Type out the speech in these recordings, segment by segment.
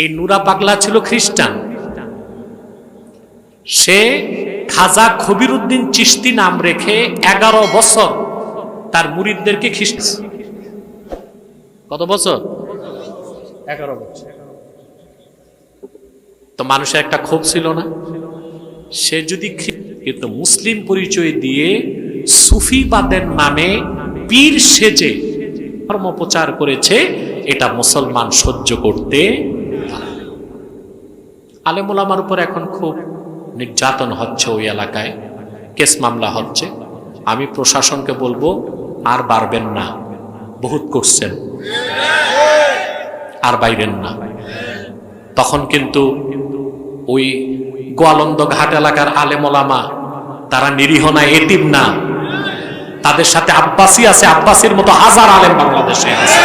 এই নুরা পাগলা ছিল খ্রিস্টান। সে খাজা খবিরুদ্দিন চিস্তি নাম রেখে এগারো বছর তার মুরিদদেরকে খ্রিস্ট কত বছর? এগারো বছর। তো মানুষের একটা ক্ষোভ ছিল না। সে যদি কিন্তু মুসলিম পরিচয় দিয়ে সুফিবাদের নামে পীর সেজে ধর্ম প্রচার করেছে, এটা মুসলমান সহ্য করতে। আলেমুলামার উপর এখন খুব নির্যাতন হচ্ছে ওই এলাকায়, কেস মামলা হচ্ছে। আমি প্রশাসনকে বলব, আর বাড়বেন না। বহুত করছেন। আর বাইরেন না। তখন কিন্তু ওই গোয়ালন্দ ঘাট এলাকার আলেমোলামা, তারা নিরীহ না, এতিম না। তাদের সাথে আব্বাসি আছে, আব্বাসির মতো হাজার আলেম বাংলাদেশে আছে।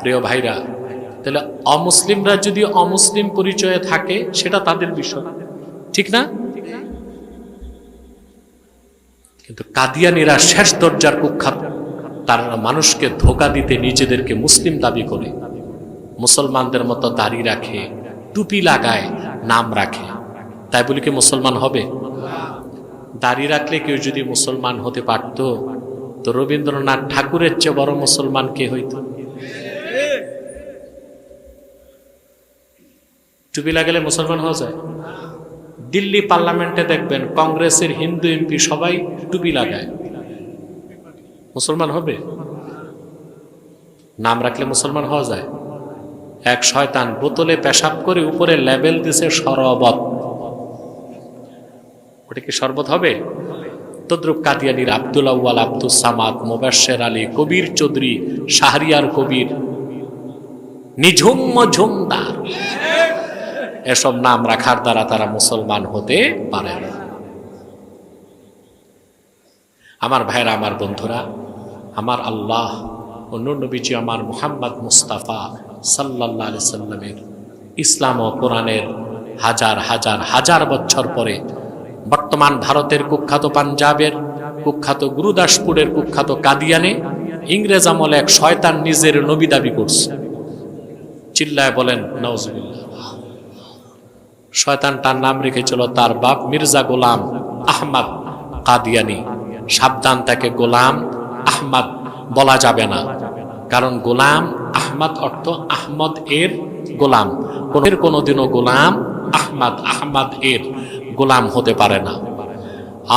প্রিয় ভাইরা তাহলে অমুসলিমরা যদি অমুসলিম পরিচয়ে থাকে, সেটা তাদের বিষয়। ঠিক না? কিন্তু কাদিয়ানিরা শেষ দরজার কুখ্যাত। তারা মানুষকে ধোকা দিতে নিজেদেরকে মুসলিম দাবি করে। মুসলমানদের মতো দাড়ি রাখে, টুপি লাগায়, নাম রাখে। তাই বলি কি মুসলমান হবে? দাড়ি রাখলে কেউ যদি মুসলমান হতে পারত, তো রবীন্দ্রনাথ ঠাকুরের চেয়ে বড় মুসলমান কে হইত? টুপি লাগালে মুসলমান হওয়া যায়? দিল্লি পার্লামেন্টে দেখবেন কংগ্রেসের হিন্দু এমপি সবাই টুপি লাগায়। মুসলমান হবে? নাম রাখলে মুসলমান হওয়া যায়। এক শয়তান বোতলে পেশাব করে উপরে লেবেল দিছে শরবত। ওটা কি শরবত হবে? তদ্রুপ কাদিয়ানির আব্দুল আউ্য়াল আব্দুল সামাদ মোবাশ্বের আলী, কবির চৌধুরী, শাহরিয়ার কবির। নিঝুম ঝুমদার এসব নাম রাখার দ্বারা তারা মুসলমান হতে পারে না। আমার ভাইরা আমার বন্ধুরা, আমার আল্লাহ অন্য নবীজি আমার মুহাম্মদ মুস্তাফা সাল্লাহ সাল্লামের ইসলাম ও কোরআনের হাজার হাজার হাজার বছর পরে বর্তমান ভারতের কুখ্যাত পাঞ্জাবের কুখ্যাত গুরুদাসপুরের কুখ্যাত কাদিয়ানে ইংরেজ আমলে এক শয়তান নিজের নবী দাবি করছে। চিল্লায় বলেন নওয়াজবিল্লাহ শয়তান তার নাম রেখেছিল তার বাপ মির্জা গোলাম আহমদ কাদিয়ানি। সাবধান তাকে গোলাম আহমদ বলা যাবে না। কারণ গোলাম আহমদ অর্থ আহমদ এর গোলাম। কোনের কোনোদিনও গোলাম আহমদ আহমদ এর গোলাম হতে পারে না।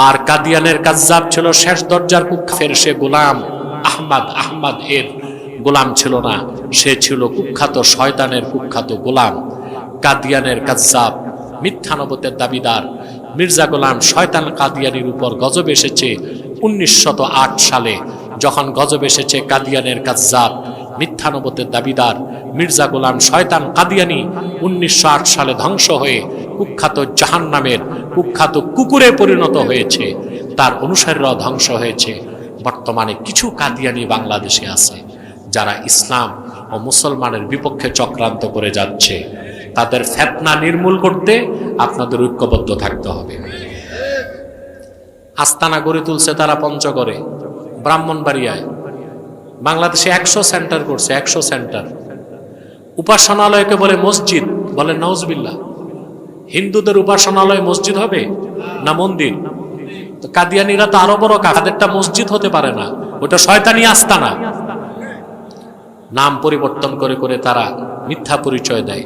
আর কাদিয়ানের কাজ্জাব ছিল শেষ দরজার কুক্ষের সে গোলাম আহমদ আহমদ এর গোলাম ছিল না। সে ছিল কুখ্যাত শয়তানের কুখ্যাত গোলাম। কাদিয়ানের কাজ্জাব মিথ্যানবতের দাবিদার। মির্জা গোলাম শয়তান কাদিয়ানির উপর গজব এসেছে উনিশশত সালে। যখন গজব এসেছে কাদিয়ানের কাজ্জাব মিথ্যানবতের দাবিদার, মির্জা গোলাম শয়তান কাদিয়ানি উনিশশো আট সালে ধ্বংস হয়ে কুখ্যাত জাহান নামের কুখ্যাত কুকুরে পরিণত হয়েছে। তার অনুসারীরাও ধ্বংস হয়েছে। বর্তমানে কিছু কাদিয়ানি বাংলাদেশে আছে, যারা ইসলাম ও মুসলমানের বিপক্ষে চক্রান্ত করে যাচ্ছে। তাদের ফেতনা নির্মূল করতে আপনাদের ঐক্যবদ্ধ থাকতে হবে। আস্তানা গড়ে তুলছে তারা পঞ্চগড়ে, ব্রাহ্মণবাড়িয়ায়। বাংলাদেশে একশো সেন্টার করছে, একশো সেন্টার। উপাসনালয়কে বলে মসজিদ, বলে নওজবিল্লা হিন্দুদের উপাসনালয় মসজিদ হবে না মন্দির? তো কাদিয়ানিরা তো আরও বড় কাদেরটা মসজিদ হতে পারে না, ওটা শয়তানি আস্তানা। নাম পরিবর্তন করে করে তারা মিথ্যা পরিচয় দেয়।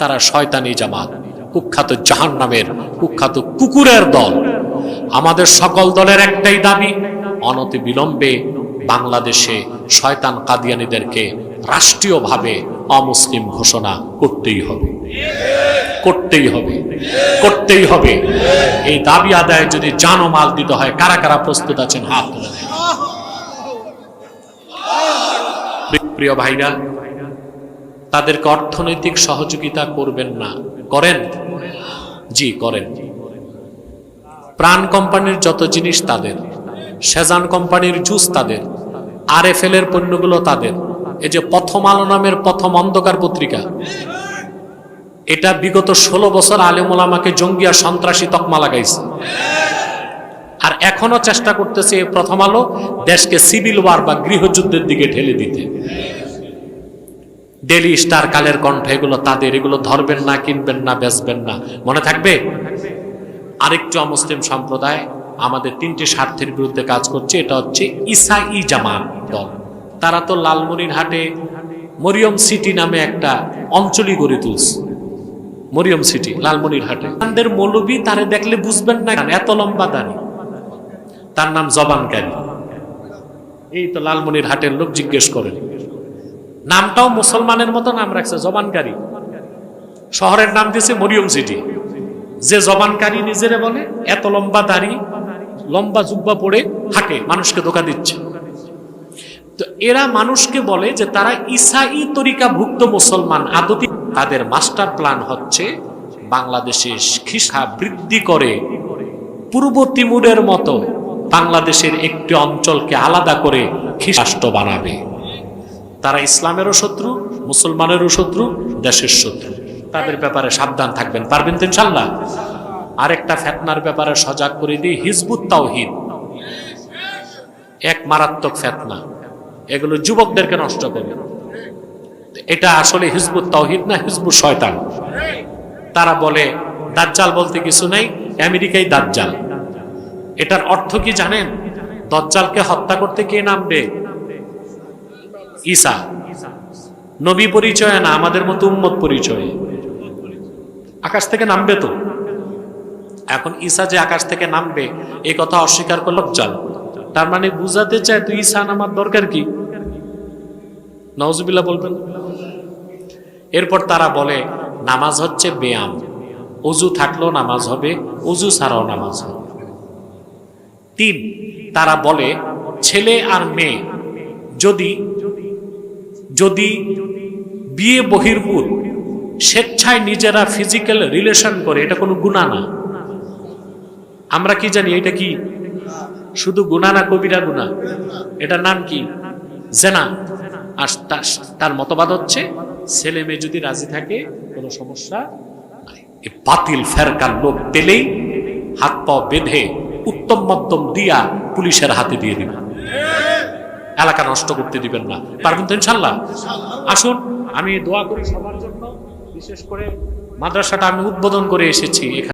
তারা শয়তানি জামাত, কুখ্যাত জাহান নামের কুখ্যাত কুকুরের দল। আমাদের সকল দলের একটাই দাবি, অনতি বিলম্বে বাংলাদেশে শয়তান কাদিয়ানিদেরকে রাষ্ট্রীয়ভাবে অমুসলিম ঘোষণা করতেই হবে। করতেই হবে। করতেই হবে। এই দাবি আদায় যদি জানমাল দিতে হয়, কারা কারা প্রস্তুত আছেন হাত তুলে। প্রিয় ভাইরা তাদেরকে অর্থনৈতিক সহযোগিতা করবেন না। করেন? জি, করেন। প্রাণ কোম্পানির যত জিনিস তাদের, সেজান কোম্পানির জুস তাদের আর এফ এর পণ্যগুলো তাদের, এই যে প্রথম আলো নামের প্রথম অন্ধকার পত্রিকা, এটা বিগত ষোলো বছর আলেমুলামাকে জঙ্গি আর সন্ত্রাসী তকমা লাগাইছে। আর এখনও চেষ্টা করতেছে প্রথম আলো দেশকে সিভিল ওয়ার বা গৃহযুদ্ধের দিকে ঠেলে দিতে। ডেলি স্টার কালের কণ্ঠ, এগুলো তাদের, এগুলো ধরবেন না, কিনবেন না, বেচবেন না। মনে থাকবে? আরেকটু অমুসলিম সম্প্রদায় আমাদের তিনটি স্বার্থের বিরুদ্ধে কাজ করছে, এটা হচ্ছে ইসাই জামাত দল। তারা তো লালমনির হাটে মরিয়ম সিটি নামে একটা অঞ্চলই গড়ে তুলছে। মরিয়ম সিটি, লালমনির হাটে। আমাদের মৌলবী তারে দেখলে বুঝবেন না এত লম্বা দাঁড়ি। তার নাম জবানকারী। এই তো লালমনির হাটের লোক জিজ্ঞেস করেন নামটাও মুসলমানের মতো নাম রাখছে, জবানকারী। শহরের নাম দিয়েছে মরিয়ম সিটি। যে জবানকারী নিজেরে বলে, এত লম্বা দাড়ি, লম্বা জুব্বা পড়ে হাঁটে মানুষকে ধোকা দিচ্ছে। তো এরা মানুষকে বলে যে তারা ইসাই তরিকা ভুক্ত মুসলমান, আদতি। তাদের মাস্টার প্ল্যান হচ্ছে বাংলাদেশে খিসা বৃদ্ধি করে পূর্ব তিমুরের মতো বাংলাদেশের একটি অঞ্চলকে আলাদা করে খ্রিস্টাষ্ট বানাবে। তারা ইসলামেরও শত্রু, মুসলমানেরও শত্রু, দেশের শত্রু। তাদের ব্যাপারে সাবধান থাকবেন। পারবেন তো ইনশাল্লাহ আরেকটা ফেতনার ব্যাপারে সজাগ করে দিই, হিজবুত তাওহিদ। এক মারাত্মক ফেতনা। এগুলো যুবকদেরকে নষ্ট করে। এটা আসলে হিজবুত তাওহিদ না হিজবুত শয়তান? তারা বলে, দাজ্জাল বলতে কিছু নেই, আমেরিকাই দাজ্জাল। এটার অর্থ কি জানেন? দজ্জালকে হত্যা করতে কে নামবে? ঈসা। নবী পরিচয় না, আমাদের মতো উম্মত পরিচয়। আকাশ থেকে নামবে তো। এখন ঈসা যে আকাশ থেকে নামবে এই কথা অস্বীকার করল জাল তার মানে বুঝাতে চায় তুই ঈসা নামার দরকার কি? নওজুবিল্লাহ বলবেন। এরপর তারা বলে, নামাজ হচ্ছে ব্যায়াম অজু থাকলেও নামাজ হবে, অজু ছাড়াও নামাজ হবে। তিন, তারা বলে, ছেলে আর মেয়ে, যদি যদি বিয়ে বহির্ভূত, স্বেচ্ছায় নিজেরা ফিজিক্যাল রিলেশন করে, এটা কোনো গুণা না। আমরা কি জানি এটা কি? শুধু গুণা না কবিরা গুণা এটার নাম কি? জেনা। আর তার- মতবাদ হচ্ছে, ছেলে মেয়ে যদি রাজি থাকে, কোনো সমস্যা নাই। বাতিল ফেরকার লোক পেলেই হাত পা বেঁধে উত্তম মধ্যম দিয়া পুলিশের হাতে দিয়ে দিবে। এলাকা নষ্ট করতে দিবেন না। পারবেন তো ইনশাল্লাহ? আসুন, আমি দোয়া করি সবার জন্য। বিশেষ করে মাদ্রাসাটা আমি উদ্বোধন করে এসেছি এখানে।